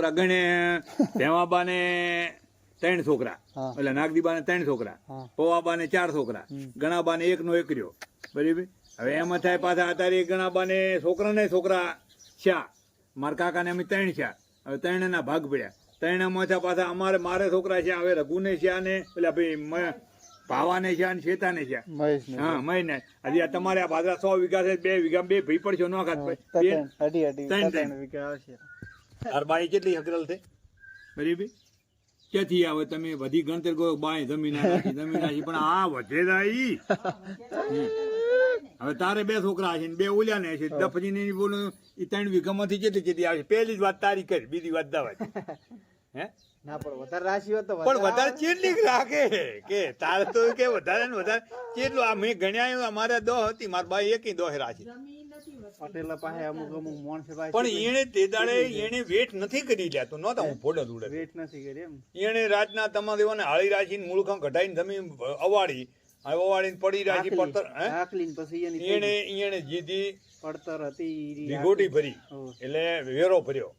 છોકરા ગણે ભેમાબાને ત્રણ છોકરા. એટલે નાગદીબાને ત્રણ છોકરા. પવાબાને ચાર છોકરા. ગણાબાને એકનો એક રહ્યો બરાબર? હવે એમાં થાય પાછા અત્યારે ગણાબાને છોકરા ને છોકરા છા મારા કાકાને અમે ત્રણ છા હવે ત્રણેના ભાગ પડ્યા. ત્રણેમાં છે પાછા અમારે મારે છોકરા છે હવે રઘુને છે ને એટલે ભાઈ ભાવા ભાવાને છે અને શેતાને છે. ને હા મહિને હજી તમારે આ બાજરા સો વીઘા છે બે વીઘા બે ભઈ પડશે નો ખાત ત્રણ ત્રણ વીઘા આવશે. તાર બાઈ કેટલી હકરલ છે? બરીબી ક્યાંથી આવે? તમે બધી ગણતર કહો બાય જમીન આ જમીન નાખી પણ આ વધે ઈ હવે તારે બે છોકરા છે બે ઓલ્યા ને છે. દફજી ને બોલું એ ત્રણ વીઘામાંથી કેટલી કેટલી આવે? છે પહેલી જ વાત તારી કરી બીજી વાત દાવા હે? ના પણ વધારે રાશિ તો પણ વધારે ચેટલી રાખે? કે તારે તો કે વધારે ને વધારે? ચેટલું આ મેં ગણ્યા અમારે દો હતી મારા બાઈ એકી દોહ રાખી પટેલા પાસે અમુક અમુક માણસે પાસે પણ એને તે દાડે એને વેટ નથી કરી લ્યા તો નહોતા હું ફોડે દુડે. વેટ નથી કરી એમ. એને રાતના તમારા દેવાને હાળી રાખીને મૂળખા ઘટાઈને જમીન અવાડી અવાડીને પડી રાખી પડતર આકલીને પછી એની એને એને જીધી પડતર હતી વિગોટી ભરી એટલે વેરો ભર્યો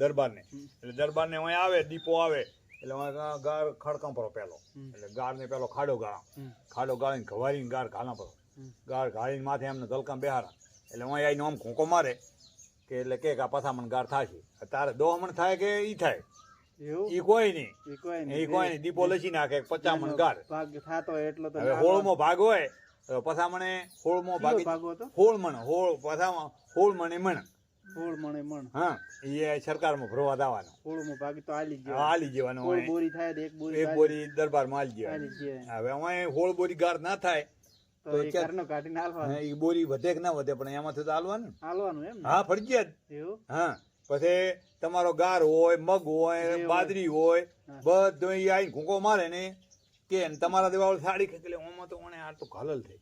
દરબારને. એટલે દરબારને અહીં આવે દીપો આવે એટલે ગાર ગાર ખડકંપરો પેલો. એટલે એટલે ગારને પેલો ખાડો ગાળા. ખાડો ગાળીને ઘવારીને ગાર ઘાલા પરો ગાર ઘાળીને માથે એમને દલકામ બેહારા. એટલે હું આવીને આમ ખોંકો મારે કે એટલે કે આ પથામણ ગાર થશે. તારે દોહમણ થાય કે ઈ થાય? ઈ કોઈ નહીં. ઈ કોઈ નહીં. દીપો લસી નાખે પચામણ ગાર. ભાગ થાતો એટલો તો હવે હોળમો ભાગ હોય તો પથામણે હોળમો ભાગ હતો હોળ મણ હોળ પથામાં હોળ મણે મણ. હોળ મણે મણ. હા એ સરકારમાં ભરવા દાવાનો. હોળમાં ભાગી તો આલી જ આલી જવાનો. બોરી થાય એક બોરી એક બોરી દરબારમાં આલી આલી હવે અમારે હોળ બોરી ગાર ના થાય તો તો એ ઘરનો કાઢીને હાલવાનું. એ બોરી વધે કે ના વધે પણ એમાંથી તો હાલવાનું. હાલવાનું એમ હા ફરજિયાત. એવું? હા પછી તમારો ગાર હોય મગ હોય બાદરી હોય. બધો આઈને ઘૂંકો મારે ને કે તમારા દેવાળ સાડી ખેંચી લે ઓમાં તો ઓણે આ તો ઘાલલ થઈ.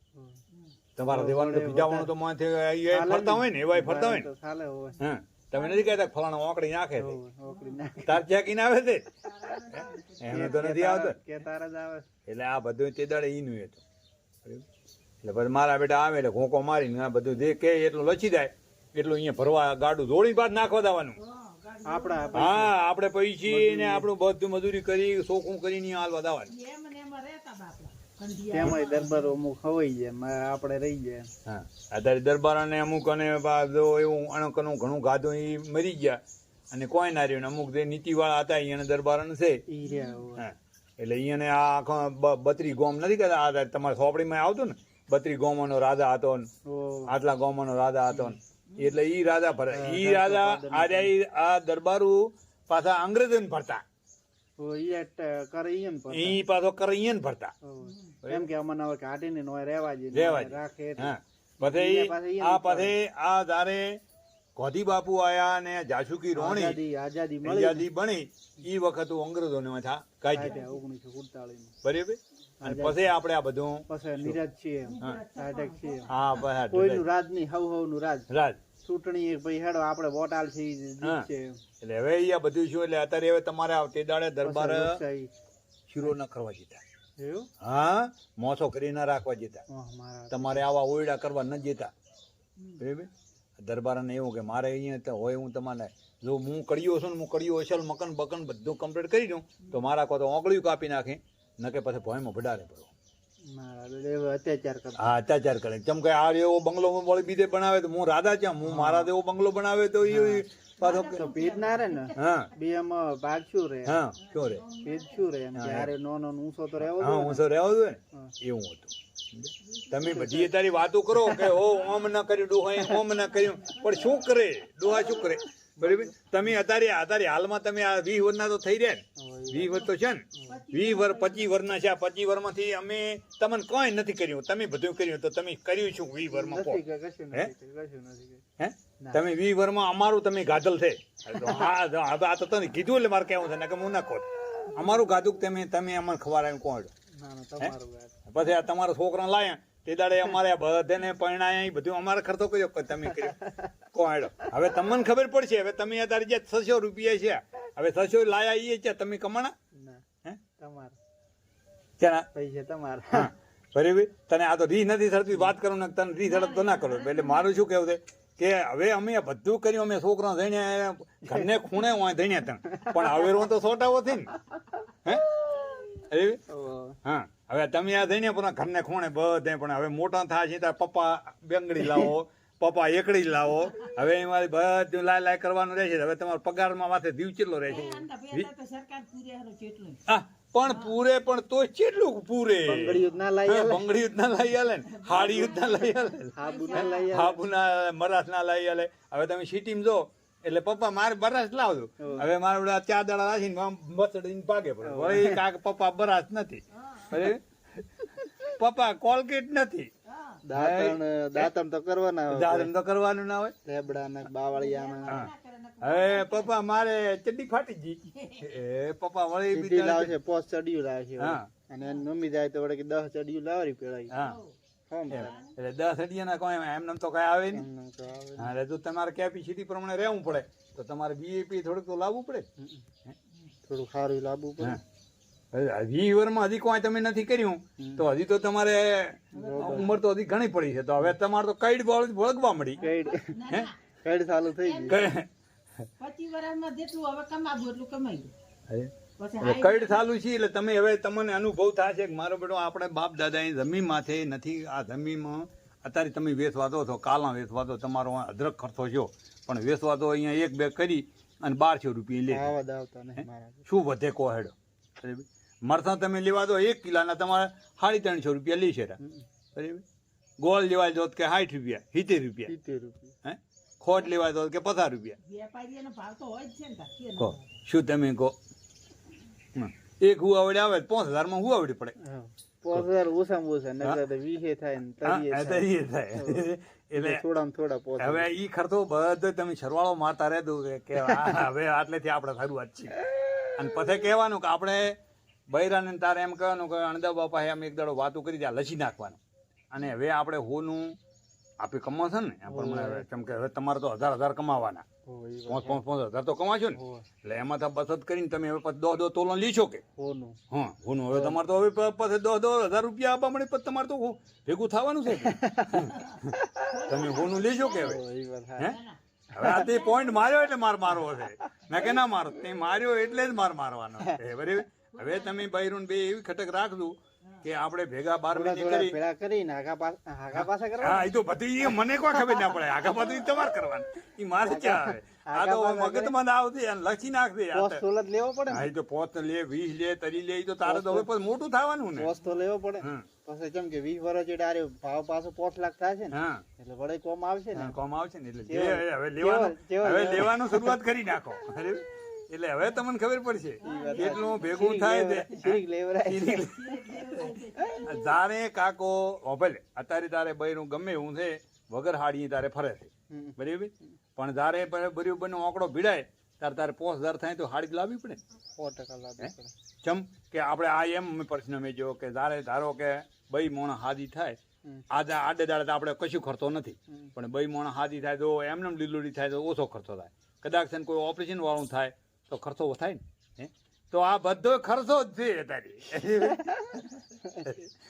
તમારા દેવાળ તો તો માથે ફરતા હોય ને એવા ફરતા હોય ને. ચાલે હોય હા તમે નથી કહેતા ફલાણો ઓકડી નાખે છે. તાર ચેકીને આવે છે? એને તો નથી આવતો. કે તારા જ આવે. એટલે આ બધું તે દાડે ઈનું હતું? એટલે પછી મારા બેટા આવે એટલે ઘોંકો મારીને આ બધું જે કે એટલું લચી જાય એટલું અહીંયા ભરવા ગાડું દોડી બાદ નાખવા દેવાનું. આપણા હા આપણે પૈસી ને આપણું બધું મજૂરી કરી શોખું કરીને હાલવા દેવાનું. તેમાંય દરબાર અમુક ખવાઈ જાય આપણે રહી જાય. હા અત્યારે દરબારાને અમુક અને પા જો એવું અણકનું ઘણું ગાધું એ મરી ગયા. અને કોઈ ના રહ્યું ને અમુક જે નીતિવાળા હતા દરબાર દરબારાને છે. એટલે અહીંયા આ આખો બત્રી ગોમ નથી કરતા આ તમારા સોપડીમાં આવતું ને? બત્રી ગોમાનો રાધા હતો આટલા ગોમાનો રાધા હતો એટલે ઈ રાધા ભરે. ઈ રાધા આજે આ દરબારું પાછા અંગ્રેજોને ભરતા. ઈ પાછો કરીએ ભરતા. એમ કે અમને હવે કાઢીને નોય રહેવા રાખે પછી આ પછી આ ધારે ગોધી બાપુ આયા ને જાસુકી રોણી આઝાદી બની ઈ વખત અંગ્રેજોને માથા કાઢી કાઢ્યા ઓગણીસો સુડતાલીસ બરાબર? અને પછી આપણે આ બધું પછી નીરજ છે એમ. સાઠક હા કોઈનું રાજ નહીં હવ હવનું રાજ. રાજ. ચૂંટણી એક હેડો આપણે વોટ આલશે ઈ જીત હા. છે એટલે હવે આ બધું શું એટલે અત્યારે હવે તમારે આ દાડે દરબાર શીરો ન કરવા જતા. હા? મોસો કરી ના રાખવા જતા. તમારે આવા ઓયડા કરવા ન જતા. બરાબર? દરબારને એવું કે મારે અહીંયા તો હોય હું તમારે જો હું કડિયો છું ને હું કડિયો હશે મકન બકન બધું કમ્પ્લીટ કરી દઉં તો મારા કો તો ઓગળિયું કાપી નાખે. ન કે પછી ભોયમાં ભડારે પડો હા અત્યાચાર કરે. ચમ કે આ એવો બંગલો વળી બીજે બનાવે તો હું રાધા છે હું મારા જેવો બંગલો બનાવે તો એ પાછો ભેદ ના રે ને? હા. બે એમાં ભાગ શું રે હા શું રે ભેદ શું રે એમ નો નો ઊંચો તો રહેવો હા હું તો જોઈએ ને? એવું હતું. તમે બધી તારી વાતો કરો કે ઓ ઓમ ન કર્યું ડોહાએ ઓમ ન કર્યું. પણ શું કરે? ડોહા શું કરે? બરાબર? તમે અત્યારે અત્યારે હાલમાં તમે આ વીસ વર્ષના તો થઈ રહ્યા ને? વીસ વર તો છે ને. વીસ વર્ષ પચીસ વર્ષના છે. આ પચીસ વર્ષમાંથી અમે તમને કોઈ નથી કર્યું. તમે બધું કર્યું તો તમે કર્યું છું વી કશું હે? તમે વી વર્ષમાં અમારું તમે ગાધલ છે. હા હવે આ તો તને કીધું એટલે મારે કહેવું છે ને કે હું ના ખોટ. અમારું ગાધું તમે તમે અમને ખવડાવીને કોણ પછી આ તમારા છોકરા લાયા. તે દાડે અમારે બધાને પરણાયા બધું અમારે ખર્ચો કર્યો તમે કર્યો? કોણ હવે તમને ખબર પડશે હવે તમે અત્યારે જે છસો રૂપિયા છે હવે છસો લાયા એ છે તમે કમાણા? તમારા. ચાના પૈસા તમારા. બરાબર. તને આ તો રી નથી થતી વાત કરું ને તને રી થડત તો ના કરો. એટલે મારું શું કેવું છે કે હવે અમે બધું કર્યું અમે છોકરા ધણ્યા ઘરને ખૂણે હોય ધણ્યા તને પણ હવે રો તો સોટાવો થઈ ને હે? હા. હવે તમે આ ધણ્યા પણ ઘરને ખૂણે બધે પણ હવે મોટા થાય છે ત્યારે પપ્પા બેંગડી લાવો પપ્પા એકડી લાવો. હવે એમાં બધું લાય લાય કરવાનું રહેશે. હવે તમારો પગારમાં માથે દીવ ચેટલો હારો પણ પૂરે પણ તો કેટલું પૂરે? બંગડીયું ના લઈ આલે ને હાડી જ ના લઈ આલે હાબુ ના લાવી આલે. ના લઈ આલે હવે તમે સિટીમાં જો એટલે પપ્પા મારે બરાસ લાવજો. હવે મારે ચાર દાડા રાખીને આમ બસડીને ભાગે પડે. વળી કાક પપ્પા બરાસ નથી? પપ્પા કોલગેટ નથી. દાંતણ દાંતણ તો કરવાના હોય. દાંતણ તો કરવાનું ના હોય. લેબડા ને બાવળિયા હા. હવે પપ્પા મારે ચડ્ડી ફાટી ગઈ. એ પપ્પા વળી બીજી લાવશે પોસ ચડ્યું લાવશે અને એને નમી જાય તો વળે કે દસ ચડિયું લાવરી પેળાઈ હા. એટલે દસ અડિયાના કોઈ એમને તો કઈ આવે ને તો હા એટલે જો તમારે કેપેસિટી પ્રમાણે રહેવું પડે તો તમારે બીએપી થોડુંક તો લાવવું પડે. થોડું સારું લાવવું પડે. હા. હવે હજી કોઈ તમે નથી કર્યું. તો હજી તો તમારે ઉંમર તો હજી ઘણી પડી છે. તો હવે તમારે તો કઈડ બળ વળગવા મળી. કઈડ. કઈડ ચાલુ થઈ ગયું. કઈ- પચીસ વર્ષમાં જેટલું હવે કમાવું એટલું કમાઈ હે? પછી એટલે કઈડ ચાલુ છે એટલે તમે હવે તમને અનુભવ થશે કે મારો બેટો આપણે બાપ દાદાની જમીન માથે નથી આ જમીનમાં. અત્યારે તમે વેચવાતો છો કાલા વેચવા તમારો અદરક ખર્ચો છો પણ વેચવાતો અહીંયા એક બે કરી અને બારસો રૂપિયા લે. શું વધે કો મરચાં તમે લેવા દો એક કિલાના તમારે સાડી ત્રણસો રૂપિયા છે બરાબર? ગોળ લેવા દો કે સાઠ રૂપિયા સિત્તેર રૂપિયા. સિત્તેર રૂપિયા. હે? ખોટ લેવા દો કે પચાસ રૂપિયા. વેપારીઓનો ભાવ તો હોય છે ને તાર. કે કહો શું તમે કહો. એક હુવાવડી આવે પાંચ હજારમાં હુવાવડી પડે? પાંચ હજાર ઓછામાં ઓછા નકર તો વીસે થાય ને તરીએ થાય. એટલે થોડામાં થોડા હવે ઈ ખર્ચો બધો તમે સરવાળો મારતા રહેતો કે- કે હવે આટલેથી આપણે શરૂઆત છે. અને પછી કહેવાનું કે આપણે બૈરાને તારે એમ કહેવાનું કે અણદા બાપા એમ એક દાડો વાતો કરી દે લસી નાખવાનું. અને હવે આપણે હોનું આપે કમાશે ને પ્રમાણે કેમ કે હવે તમારે તો હજાર હજાર કમાવાના. પાંચ પાંચ પાંચ હજાર તો કમાશો ને. એટલે એમાં તો બચત કરીને તમે હવે પછી દો દો તોલન લીશો કે. હા હોનું. હવે તમારે તો હવે પછી દો દો હજાર રૂપિયા આપવા મળે પછી તમારે તો ભેગું થવાનું છે તમે હોનું લેશો કે હવે? હે. હવે આ તે પોઈન્ટ માર્યો એટલે માર મારવો છે. મેં કે ના મારો તે માર્યો એટલે જ માર મારવાનો છે. બરાબર? હવે તમે બૈરું બે એવી ખટક રાખજો કે આપણે ભેગા બાર મહિને કરી કરીને આગા પાસ- કરવા હા એ તો બધી એ મને કોઈ ખબર ના પડે? આગા પાછું તમારે કરવાનું. એ મારે ક્યાં આવે? આ તો મગજમાં ના આવતી અને લખી નાખજે આ પોસ તો. તોલ જ લેવો પડે હા એ તો પોત લે વીસ લે તરી લે તો તારે તો હવે મોટું થવાનું ને. પોસ્ટ તો લેવો પડે. પછી કેમ કે વીસ વર્ષ એટલે આરે ભાવ પાછો પોસ્ટ લાખ થાય છે ને એટલે વડે કોમ આવશે ને. કોમ આવશે ને એટલે હવે લેવાનું હવે લેવાનું. લેવાનું શરૂઆત કરી નાખો. અરે, એટલે હવે તમને ખબર પડશે. કેટલું ભેગું થાય તારે કાકો ભલે અત્યારે તારે બૈરું ગમે એવું છે વગર હાડી તારે ફરે છે. બરાબર? પણ તારે બર્યું બનો આંકડો ભીડાય તારે તારે પોસ ધાર થાય તો હાડી લાવવી પડે. સો ટકા લાવવું પડે. ચમ કે આપણે આ એમ પ્રશ્ન મેં જો કે તારે ધારો કે બઈ મોણ હાદી થાય આજે આડે દાડે તો આપણે કશું ખર્ચો નથી. પણ બઈ મોણ હાદી થાય તો એમને લીલુડી થાય તો ઓછો ખર્ચો થાય. કદાચ કોઈ ઓપરેશન વાળું થાય તો ખર્ચો થાય ને તો આ બધો ખર્ચો જ છે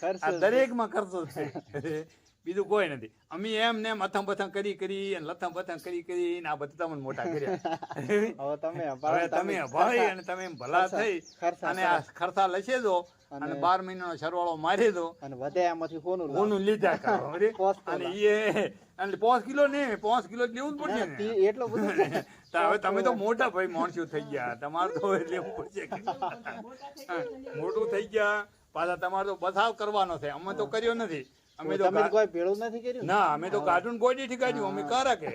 ખર્ચ દરેકમાં ખર્ચો જ છે. બીજું કોઈ નથી. અમે એમ ને એમ અથમ પથમ કરી કરી અને લથમ પથમ કરી કરી આ બધા તમને મોટા કર્યા. હવે તમે તમે અભાઈ અને તમે ભલા થઈ અને આ ખર્ચા લશે દો અને બાર મહિનાનો સરવાળો મારી દો. અને વધે એમાંથી કોનું લાવ? લીધા કરો અને એ અને પાંચ કિલો ને પાંચ કિલો જ લેવું જ પડશે એટલો બધો હવે તમે તો મોટા ભાઈ માણસો થઈ ગયા. તમારે તો લેવું પડશે મોટું થઈ ગયા. પાછા તમારે તો બસાવ કરવાનો છે. અમે તો કર્યો નથી. અમે તો કોઈ ભેળું નથી કર્યું? ના અમે તો કાર્ટૂન ગોડીથી કાઢ્યું અમે કારા કે.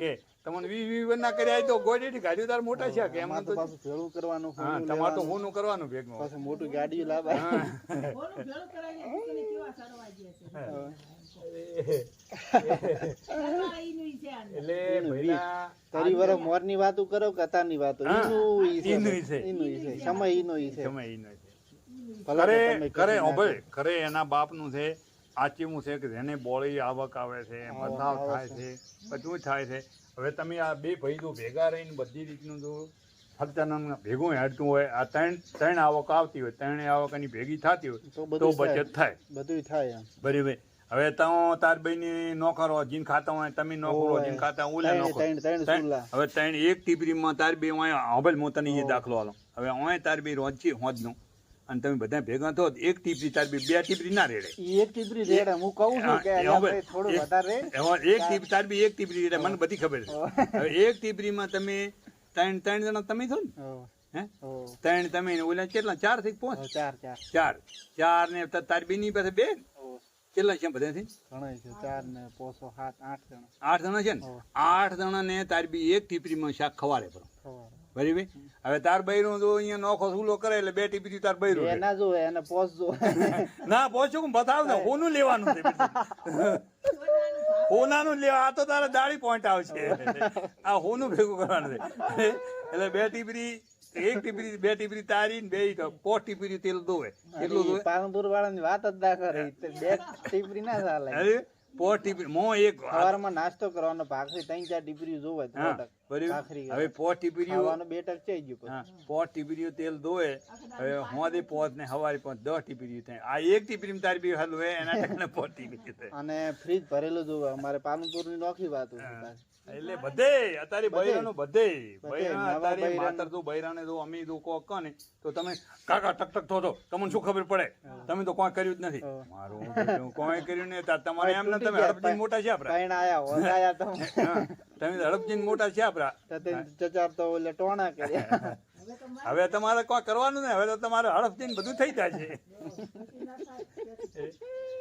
કે તમને વી વી ના કર્યા તો ગોડીથી કાઢ્યું તાર મોટા છે કે? એમ તો પાછું ભેળું કરવાનું હા તમારે તો હોનું કરવાનું ભેગું પાછું મોટું ગાડી લાવા હા. બોલું ભેળું કરાવીને કેવા સરવા છે. સરવા ઈનું ઈ છે આનું. એટલે ભઈલા તરી વરસ મોરની વાતો કરો કે અતારની વાતો. હા, ઈનું છે ઈનું ઈ છે. ઈનું ઈ છે. સમય ઈનો છે. સમય ઈ નથી. ભલે કરે કરે કરે એના બાપનું છે આચીવું છે કે જેને બોળી આવક આવે છે મથાવ થાય છે બધું થાય છે. હવે તમે આ બે ભાઈ જો ભેગા રહીને બધી રીતનું જો ખર્ચાનું ભેગું હેડતું હોય આ ત્રણ ત્રણ આવક આવતી હોય ત્રણ આવક એની ભેગી થતી હોય તો બધું. બચત થાય. બધુંય થાય બરાબર. હવે તો તાર બહેની નોકરો જીન ખાતા હોય તમે નોકરો જીન ખાતા ઓલે ત્રણ- નોકરો. હવે ત્રણ એક ટીપરીમાં તાર બે હવે હું તને એ દાખલો આલો. હવે ઓય તાર બે રોજ છે હોજનું અને તમે બધા ભેગા થો એક ટીપરી તાર બે બે ટીપરી ના રેડે. એક ટીપરી રેડે. હું કહું છું કે થોડું વધારે એક ટીપ તાર બી એક ટીપરી રેડે મને બધી ખબર છે. હવે એક ટીપરીમાં તમે ત્રણ ત્રણ જણા તમે છો ને? હે? ત્રણ તમે ને ઓલા કેટલા? ચારથી હો, પાંચ? ચાર ચાર. ચાર. ચાર ને તાર તાર બેની પાસે બે? હો, કેટલા છે બધાથી? ઘણાય છે ચાર ને પોસો સાત આઠ જણા. આઠ જણા છે ને? આઠ જણા ને તાર બી એક ટીપરીમાં શાક ખવાડે પણ ખવારે. ભાઈ? હવે તાર બૈરું જો અહીંયા નોખો સુલો કરે એટલે બે ટીપરી તાર બૈરું. ના જોવે એને પોસ જો ના પહોંચું હું બતાવ ને હોનું લેવાનું છે હોનાનું લેવા આ તો તારે દાડી પોઈન્ટ આવશે. આ હોનું ભેગું કરવાનું છે. એટલે બે ટીપરી એક ટીપરી બે ટીપરી તારી ને બે પોટ ટીપરી તેલ દોવે એટલું દોવે પાલનપુર વાળાની વાત જ ના કરે. બે ટીપરી ના ચાલે. પોટ ટીપરી મો એક સવારમાં નાસ્તો કરવાનો ભાખરી ત્રણ ચાર ટીપરી જોવે તો હા ટક. બરાબર ભાખરી હવે પોટ ટીપરીઓ ખાવાનું બે ટક ચઈ ગયું પછી. હા પોત ટીપરીઓ તેલ દોવે હવે હોદે પોત ને હવારે પોત દસ ટીપરીઓ થાય. આ એક ટીપરી તારી બી હાલ હોય એના ટકને પોત ટીપરી થાય. અને ફ્રીજ ભરેલું જોવે. અમારે પાલનપુરની નોખી વાત એટલે બધે અત્યારે બૈરાનું બધે. બૈરા અત્યારે માતર તો બૈરાને તો અમી તો કોક કહો ને તો તમે કાકા ટક ટક થો તો તમને શું ખબર પડે? તમે તો કોઈ કર્યું જ નથી. મારું કોઈ કર્યું નહીં. તમારે એમ ને તમે મોટા છે આપડા. આયા હોદ આયા તો હા, તમે હડપજીને મોટા છે તે ચચાર તો એટલે ટોણા કર્યા હવે તમારે કોઈ કરવાનું ને હવે તો તમારે હડપજીન બધું થઈ જાય છે.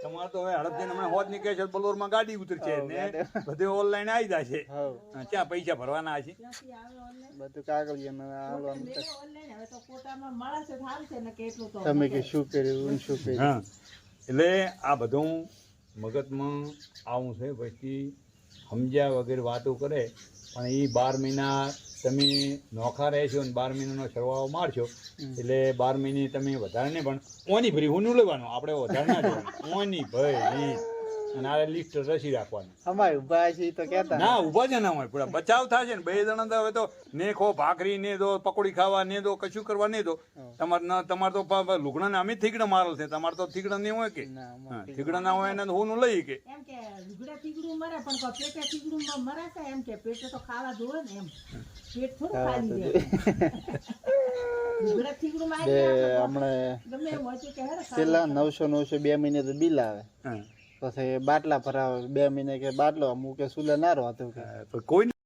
તમારે તો હવે હડપજીન હમણાં હોદ નીકળે છે બલોરમાં ગાડી ઉતરશે ને. બધે ઓનલાઈન આવી જાય છે. હા, ક્યાં પૈસા ભરવાના છે. બધું કાગળ ને આલવાનું મેળો online. હવે તો કોટામાં મળે છે તો હાલશે ને કે એટલું તો. તમે કે શું કર્યું શું કર્યું? હા એટલે આ બધું મગજમાં આવું છે પછી સમજ્યા વગેરે વાતો કરે પણ એ બાર મહિના તમે નોખા રહેશો અને બાર મહિનાનો સરવાળો મારશો એટલે બાર મહિને તમે વધારે નહીં પણ ઓની ભરી હું લેવાનું? આપણે વધારે ના ઓની ભરી. અને આ લિસ્ટ રસી રાખવાનું. અમારે ઊભા છે તો કેતા ના ઊભા જ ના હોય પૂરા બચાવ થશે ને. બે જણા તો હવે તો ને ખો ભાખરી ને દો પકોડી ખાવા ને દો કશું કરવા નહીં દો. તમારે ના તમારે તો લુગડા ને અમે થીગડા મારેલ છે. તમારે તો થીગડા નહીં હોય કે? ના થીગડા ના હોય એને હું લઈ કે. એમ કે લુગડા થીગડું મરે પણ કોઈ પેટે થીગડું મરે છે એમ કે પેટે તો ખાવા જોવે ને એમ. પેટ થોડું ખાલી રહે લુગડા થીગડું માં બે આવી જાય હમણાં પેલા નવસો નવસો બે મહિને તો બિલ આવે. પછી બાટલા ભરાવે બે મહિને કે બાટલો મૂકે સુલે ના રહો હતું કે કોઈ